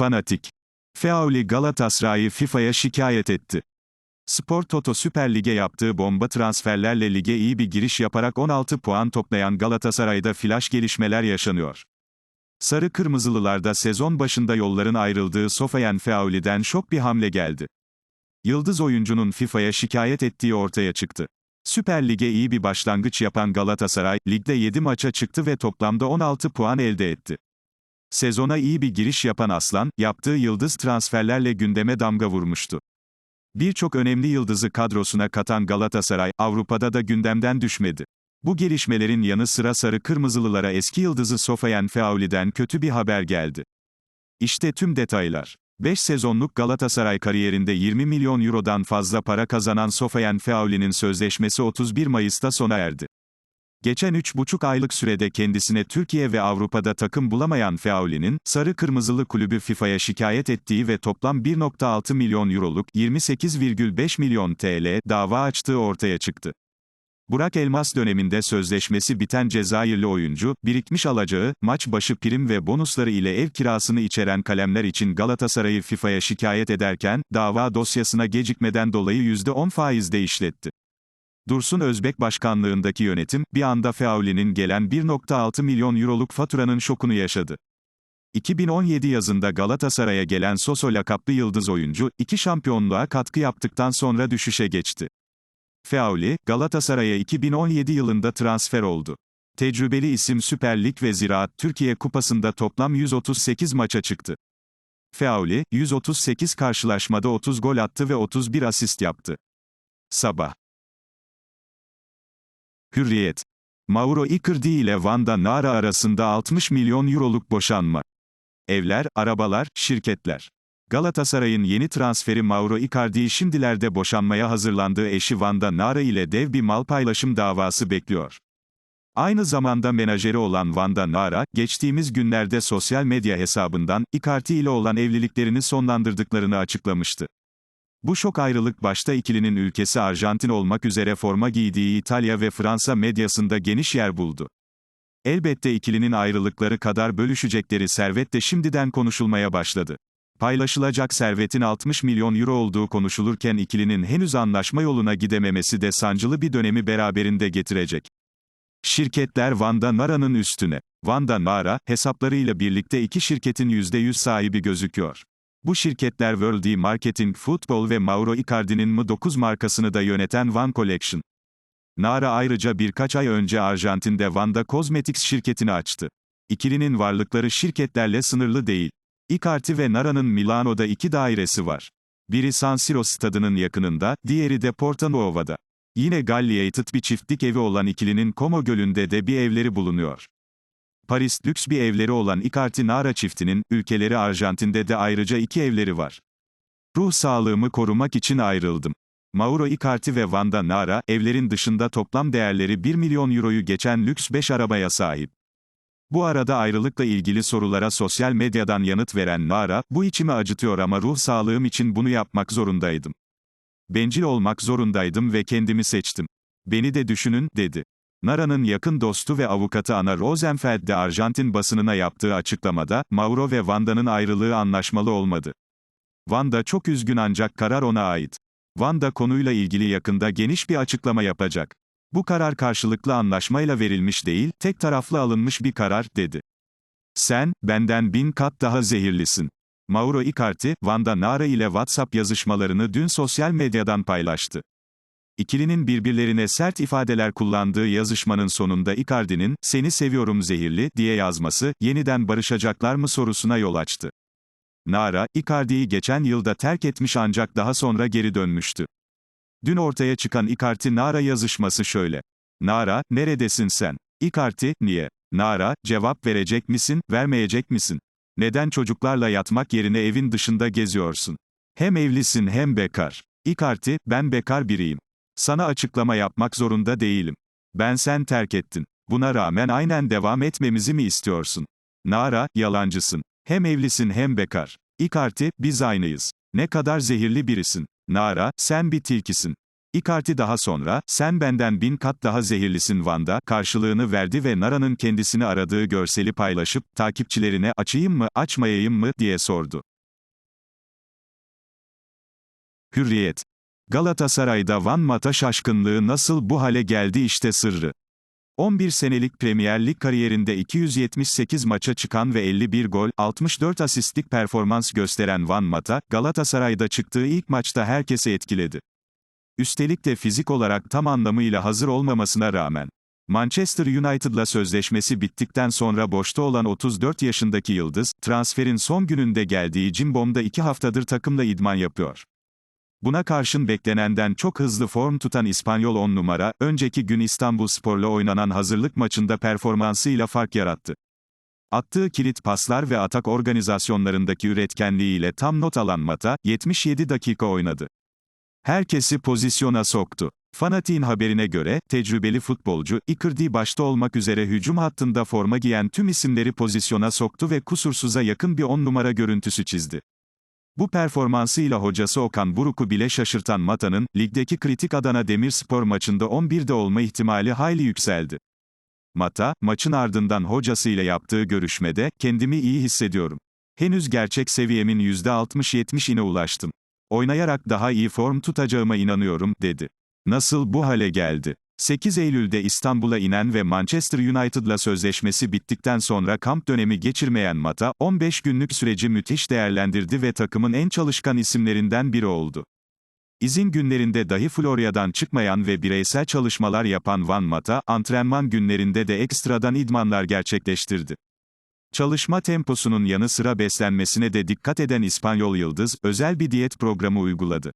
Fanatik. Feauli Galatasaray'ı FIFA'ya şikayet etti. Spor Toto Süper Lig'e yaptığı bomba transferlerle lige iyi bir giriş yaparak 16 puan toplayan Galatasaray'da flash gelişmeler yaşanıyor. Sarı Kırmızılılarda sezon başında yolların ayrıldığı Sofiane Feauli'den şok bir hamle geldi. Yıldız oyuncunun FIFA'ya şikayet ettiği ortaya çıktı. Süper Lig'e iyi bir başlangıç yapan Galatasaray, ligde 7 maça çıktı ve toplamda 16 puan elde etti. Sezona iyi bir giriş yapan Aslan, yaptığı yıldız transferlerle gündeme damga vurmuştu. Birçok önemli yıldızı kadrosuna katan Galatasaray, Avrupa'da da gündemden düşmedi. Bu gelişmelerin yanı sıra sarı kırmızılılara eski yıldızı Sofiane Feauli'den kötü bir haber geldi. İşte tüm detaylar. 5 sezonluk Galatasaray kariyerinde 20 milyon eurodan fazla para kazanan Sofiane Feauli'nin sözleşmesi 31 Mayıs'ta sona erdi. Geçen 3,5 aylık sürede kendisine Türkiye ve Avrupa'da takım bulamayan Feauli'nin, Sarı Kırmızılı Kulübü FIFA'ya şikayet ettiği ve toplam 1,6 milyon euroluk 28,5 milyon TL dava açtığı ortaya çıktı. Burak Elmas döneminde sözleşmesi biten Cezayirli oyuncu, birikmiş alacağı, maç başı prim ve bonusları ile ev kirasını içeren kalemler için Galatasaray'ı FIFA'ya şikayet ederken, dava dosyasına gecikmeden dolayı %10 faizde işletti. Dursun Özbek başkanlığındaki yönetim, bir anda Feauli'nin gelen 1.6 milyon euroluk faturanın şokunu yaşadı. 2017 yazında Galatasaray'a gelen Soso lakaplı yıldız oyuncu, iki şampiyonluğa katkı yaptıktan sonra düşüşe geçti. Feauli, Galatasaray'a 2017 yılında transfer oldu. Tecrübeli isim Süper Lig ve Ziraat Türkiye Kupası'nda toplam 138 maça çıktı. Feauli, 138 karşılaşmada 30 gol attı ve 31 asist yaptı. Sabah. Hürriyet. Mauro Icardi ile Vanda Nara arasında 60 milyon euroluk boşanma. Evler, arabalar, şirketler. Galatasaray'ın yeni transferi Mauro Icardi'yi şimdilerde boşanmaya hazırlandığı eşi Vanda Nara ile dev bir mal paylaşım davası bekliyor. Aynı zamanda menajeri olan Vanda Nara, geçtiğimiz günlerde sosyal medya hesabından, Icardi ile olan evliliklerini sonlandırdıklarını açıklamıştı. Bu şok ayrılık başta ikilinin ülkesi Arjantin olmak üzere forma giydiği İtalya ve Fransa medyasında geniş yer buldu. Elbette ikilinin ayrılıkları kadar bölüşecekleri servet de şimdiden konuşulmaya başladı. Paylaşılacak servetin 60 milyon euro olduğu konuşulurken ikilinin henüz anlaşma yoluna gidememesi de sancılı bir dönemi beraberinde getirecek. Şirketler Vanda Nara'nın üstüne. Vanda Nara, hesaplarıyla birlikte iki şirketin %100 sahibi gözüküyor. Bu şirketler World E Marketing Football ve Mauro Icardi'nin M9 markasını da yöneten One Collection. Nara ayrıca birkaç ay önce Arjantin'de Vanda Cosmetics şirketini açtı. İkilinin varlıkları şirketlerle sınırlı değil. Icardi ve Nara'nın Milano'da iki dairesi var. Biri San Siro stadının yakınında, diğeri de Porta Nuova'da. Yine Galliated bir çiftlik evi olan ikilinin Como Gölü'nde de bir evleri bulunuyor. Paris lüks bir evleri olan Icardi Nara çiftinin, ülkeleri Arjantin'de de ayrıca iki evleri var. Ruh sağlığımı korumak için ayrıldım. Mauro Icardi ve Vanda Nara, evlerin dışında toplam değerleri 1 milyon euroyu geçen lüks 5 arabaya sahip. Bu arada ayrılıkla ilgili sorulara sosyal medyadan yanıt veren Nara, bu içimi acıtıyor ama ruh sağlığım için bunu yapmak zorundaydım. Bencil olmak zorundaydım ve kendimi seçtim. Beni de düşünün, dedi. Nara'nın yakın dostu ve avukatı Ana Rosenfeld de Arjantin basınına yaptığı açıklamada, Mauro ve Vanda'nın ayrılığı anlaşmalı olmadı. Vanda çok üzgün ancak karar ona ait. Vanda konuyla ilgili yakında geniş bir açıklama yapacak. Bu karar karşılıklı anlaşmayla verilmiş değil, tek taraflı alınmış bir karar, dedi. Sen, benden bin kat daha zehirlisin. Mauro Icardi, Vanda Nara ile WhatsApp yazışmalarını dün sosyal medyadan paylaştı. İkilinin birbirlerine sert ifadeler kullandığı yazışmanın sonunda Icardi'nin, seni seviyorum zehirli, diye yazması, yeniden barışacaklar mı sorusuna yol açtı. Nara, Icardi'yi geçen yılda terk etmiş ancak daha sonra geri dönmüştü. Dün ortaya çıkan Icardi-Nara yazışması şöyle. Nara, neredesin sen? Icardi, niye? Nara, cevap verecek misin, vermeyecek misin? Neden çocuklarla yatmak yerine evin dışında geziyorsun? Hem evlisin hem bekar. Icardi, ben bekar biriyim. Sana açıklama yapmak zorunda değilim. Ben sen terk ettin. Buna rağmen aynen devam etmemizi mi istiyorsun? Nara, yalancısın. Hem evlisin hem bekar. İkarti, biz aynıyız. Ne kadar zehirli birisin. Nara, sen bir tilkisin. İkarti daha sonra, sen benden bin kat daha zehirlisin Van'da, karşılığını verdi ve Nara'nın kendisini aradığı görseli paylaşıp, takipçilerine, açayım mı, açmayayım mı, diye sordu. Hürriyet Galatasaray'da Van Mata şaşkınlığı nasıl bu hale geldi işte sırrı. 11 senelik Premier Lig kariyerinde 278 maça çıkan ve 51 gol, 64 asistlik performans gösteren Van Mata, Galatasaray'da çıktığı ilk maçta herkesi etkiledi. Üstelik de fizik olarak tam anlamıyla hazır olmamasına rağmen. Manchester United'la sözleşmesi bittikten sonra boşta olan 34 yaşındaki Yıldız, transferin son gününde geldiği Cimbom'da 2 haftadır takımla idman yapıyor. Buna karşın beklenenden çok hızlı form tutan İspanyol 10 numara, önceki gün İstanbul Spor'la oynanan hazırlık maçında performansıyla fark yarattı. Attığı kilit paslar ve atak organizasyonlarındaki üretkenliğiyle tam not alan Mata, 77 dakika oynadı. Herkesi pozisyona soktu. Fanatik'in haberine göre, tecrübeli futbolcu, Icardi başta olmak üzere hücum hattında forma giyen tüm isimleri pozisyona soktu ve kusursuza yakın bir 10 numara görüntüsü çizdi. Bu performansıyla hocası Okan Buruk'u bile şaşırtan Mata'nın, ligdeki kritik Adana Demirspor maçında 11'de olma ihtimali hayli yükseldi. Mata, maçın ardından hocasıyla yaptığı görüşmede, kendimi iyi hissediyorum. Henüz gerçek seviyemin %60-70'ine ulaştım. Oynayarak daha iyi form tutacağıma inanıyorum, dedi. Nasıl bu hale geldi? 8 Eylül'de İstanbul'a inen ve Manchester United'la sözleşmesi bittikten sonra kamp dönemi geçirmeyen Mata, 15 günlük süreci müthiş değerlendirdi ve takımın en çalışkan isimlerinden biri oldu. İzin günlerinde dahi Florya'dan çıkmayan ve bireysel çalışmalar yapan Van Mata, antrenman günlerinde de ekstradan idmanlar gerçekleştirdi. Çalışma temposunun yanı sıra beslenmesine de dikkat eden İspanyol Yıldız, özel bir diyet programı uyguladı.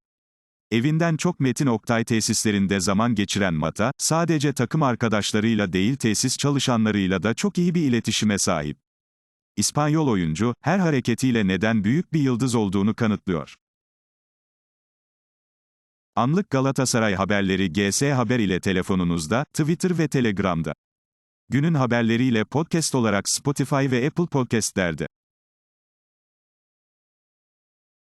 Evinden çok Metin Oktay tesislerinde zaman geçiren Mata, sadece takım arkadaşlarıyla değil tesis çalışanlarıyla da çok iyi bir iletişime sahip. İspanyol oyuncu, her hareketiyle neden büyük bir yıldız olduğunu kanıtlıyor. Anlık Galatasaray haberleri GS Haber ile telefonunuzda, Twitter ve Telegram'da. Günün haberleriyle podcast olarak Spotify ve Apple Podcast'lerde.